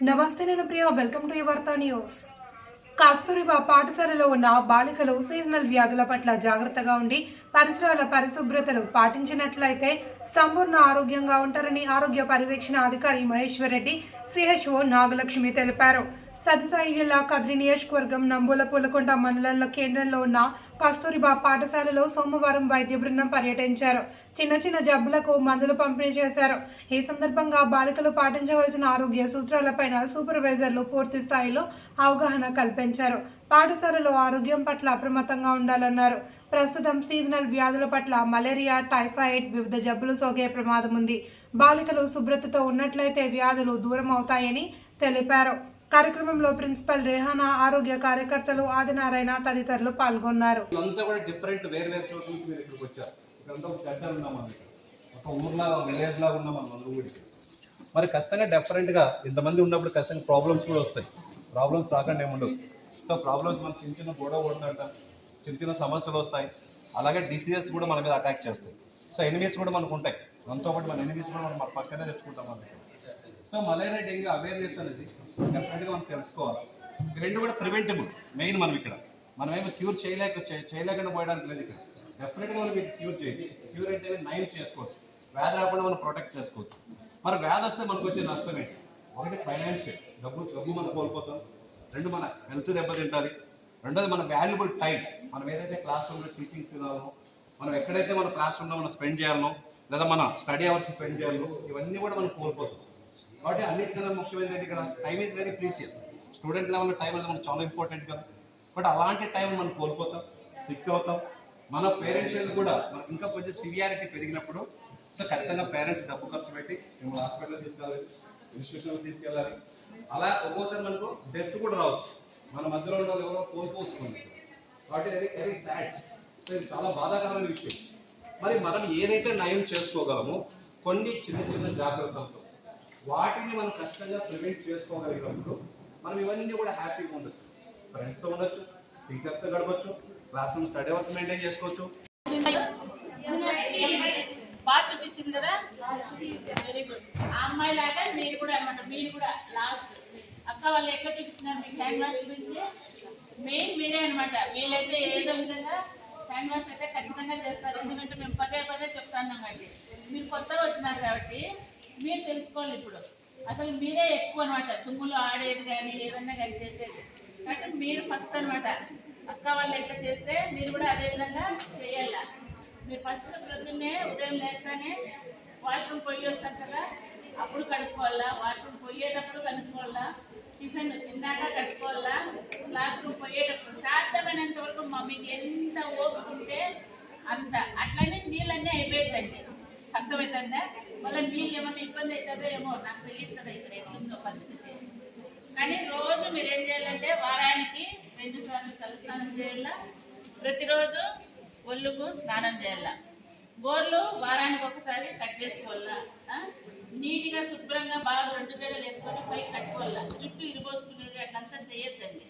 నమస్తే నేను Priya welcome to Yuvartha news Kasturiba పాఠశాలలో ఉన్న బాలికలు సీజనల్ వ్యాధుల పట్ల జాగ్రత్తగా ఉండి పరిసరాల పరిశుభ్రతలు పాటించినట్లయితే సంపూర్ణ ఆరోగ్యంగా ఉంటారని ఆరోగ్య పర్యవేక్షణ అధికారి మహేశ్వర్ రెడ్డి సిహెచ్ఓ నాగలక్ష్మి తెలిపారు. సత్యసాయి జిల్లా కదిరి నియోజకవర్గం నంబూల పూలకొండ మండలంలో కేంద్రంలో ఉన్న కస్తూరిబా పాఠశాలలో సోమవారం వైద్య బృందం పర్యటించారు. చిన్న చిన్న జబ్బులకు మందులు పంపిణీ చేశారు. ఈ సందర్భంగా బాలికలు పాటించవలసిన ఆరోగ్య సూత్రాలపైన సూపర్వైజర్లు పూర్తి స్థాయిలో అవగాహన కల్పించారు. పాఠశాలలో ఆరోగ్యం పట్ల అప్రమత్తంగా ఉండాలన్నారు. ప్రస్తుతం సీజనల్ వ్యాధుల పట్ల మలేరియా టైఫాయిడ్ వివిధ జబ్బులు సోకే ప్రమాదం ఉంది బాలికలు శుభ్రతతో ఉన్నట్లయితే వ్యాధులు దూరం అవుతాయని తెలిపారు. కార్యక్రమంలో ప్రిన్సిపల్ రేహానా ఆరోగ్య కార్యకర్తలు ఆదినారాయణ తదితరులు పాల్గొన్నారు. ఇదంతా కూడా డిఫరెంట్ వేరు వేరు చోట్ల నుంచి మీరు ఇక్కడికి వచ్చారు. ఇక్కడంతా ఒక షెడ్డర్ ఉన్నాం ఒక ఊర్లా విలేజ్ లాగా ఉన్నాం ఊరికి మరి ఖచ్చితంగా డిఫరెంట్గా ఇంతమంది ఉన్నప్పుడు ఖచ్చితంగా ప్రాబ్లమ్స్ కూడా వస్తాయి. ప్రాబ్లమ్స్ రాకుండా ఏముండవు సో ప్రాబ్లమ్స్ మనకి చిన్న చిన్న గొడవ పడుతుందంట. చిన్న చిన్న సమస్యలు వస్తాయి. అలాగే డిసీజెస్ కూడా మన మీద అటాక్ చేస్తాయి. సో ఎనిమీస్ కూడా మనకు ఉంటాయి. మనతో పాటు మన ఎనిమిస్ కూడా మనం మన పక్కనే తెచ్చుకుంటాం మనం సో మలేరియా డెంగ్యూ అవేర్నెస్ అనేది డెఫినెట్గా మనం తెలుసుకోవాలి. రెండు కూడా ప్రివెంటబుల్ మెయిన్ మనం ఇక్కడ. మనం క్యూర్ చేయలేక చేయలేకుండా పోయడానికి లేదు ఇక్కడ. డెఫినెట్గా మనం క్యూర్ చేయొచ్చు. క్యూర్ అంటే నయం చేసుకోవచ్చు. వ్యాధి రాకుండా మనం ప్రొటెక్ట్ చేసుకోవచ్చు. మరి వ్యాధి వస్తే మనకు వచ్చే నష్టం ఏంటి? ఒకటి ఫైనాన్షియల్ డబ్బు డబ్బు మనం కోల్పోతాం. రెండు మన హెల్త్ దెబ్బతింటుంది. రెండోది మన వాల్యుబుల్ టైం మనం ఏదైతే క్లాస్ రూమ్లో టీచింగ్స్ వినాలనో మనం ఎక్కడైతే మన క్లాస్ రూమ్లో మనం స్పెండ్ చేయాలనో లేదా మన స్టడీ అవర్స్ స్పెండ్ చేయాలి ఇవన్నీ కూడా మనం కోల్పోతాం. కాబట్టి అన్నిటికన్నా ముఖ్యమైనది ఏంటి ఇక్కడ? Time is very precious student లెవెల్లో టైం అనేది మనకు చాలా ఇంపార్టెంట్ కదా. బట్ అలాంటి టైం మనం కోల్పోతాం సిక్ అవుతాం. మన పేరెంట్స్ కూడా మనకు ఇంకా కొంచెం సివియారిటీ పెరిగినప్పుడు సో ఖచ్చితంగా పేరెంట్స్ డబ్బు ఖర్చు పెట్టి మిమ్మల్ని హాస్పిటల్ తీసుకెళ్ళాలి ఇన్స్టిట్యూషన్లో తీసుకెళ్ళాలి. అలా ఒక్కోసారి మనకు డెత్ కూడా రావచ్చు. మన మధ్యలో ఉన్న వాళ్ళు ఎవరో కోల్పోవచ్చు కాబట్టి వెరీ వెరీ సాడ్ సో ఇది చాలా బాధాకరమైన విషయం. మరి మనం ఏదైతే నయం చేసుకోగలమో కొన్ని చిన్న చిన్న జాగ్రత్తలతో వాటిని మనం ఖచ్చితంగా ప్రివెంట్ చేసుకోగలిగినప్పుడు మనం ఇవన్నీ కూడా హ్యాపీగా ఉండొచ్చు. ఫ్రెండ్స్తో ఉండొచ్చు టీచర్స్తో గడపచ్చు classroom study hours maintain చేసుకోవచ్చు. బాగా చూపించింది కదా? వెరీ గుడ్ ఆ అమ్మాయి లాగా మీరు కూడా అనమాట మీరు కూడా లాస్ట్ అక్క వాళ్ళు ఎక్కడ చూపించినారు మీ హ్యాండ్ వాష్ గురించి మెయిన్ మీరే అనమాట. వీళ్ళైతే ఏదో విధంగా హ్యాండ్ వాష్ అయితే ఖచ్చితంగా చేస్తారు. ఎందుకంటే మేము పదే పదే చెప్తాను మీరు కొత్తగా వచ్చినారు కాబట్టి మీరు తెలుసుకోవాలి ఇప్పుడు. అసలు మీరే ఎక్కువ అనమాట తుమ్ములు ఆడేది కానీ ఏదన్నా కానీ చేసేది. కాబట్టి మీరు ఫస్ట్ అనమాట అక్క వాళ్ళు ఎట్లా చేస్తే మీరు కూడా అదే విధంగా చేయాల. మీరు ఫస్ట్ ప్రొద్దున్నే ఉదయం లేస్తానే వాష్రూమ్ పొయ్యి వస్తారు కదా అప్పుడు కడుక్కోవాలా? వాష్రూమ్ పొయ్యేటప్పుడు టిఫిన్ తిన్నాక కట్టుకోవాలా? క్లాస్ రూమ్ పోయేటప్పుడు సాధ్యమైనంత వరకు మా మీకు ఎంత ఓపిక ఉంటే అంత. అట్లనే నీళ్ళన్నీ అయిపోయిందండి అర్థమవుతుందా మళ్ళీ నీళ్ళు ఏమైనా ఇబ్బంది అవుతుందో ఏమో నాకు తెలియదు కదా ఇక్కడ ఎట్లుందో పరిస్థితి. కానీ రోజు మీరు ఏం చేయాలంటే వారానికి రెండు సార్లు తలస్నానం చేయాలా? ప్రతిరోజు ఒళ్ళుకు స్నానం చేయాలా? గోర్లు వారానికి ఒకసారి కట్ చేసుకోవాలా నీట్గా శుభ్రంగా బాగా రెండు గడలు వేసుకొని పైకి కట్టుకోవాలా. జుట్టు ఇరిపోసుకునేది అట్లంతా చేయొద్దండి.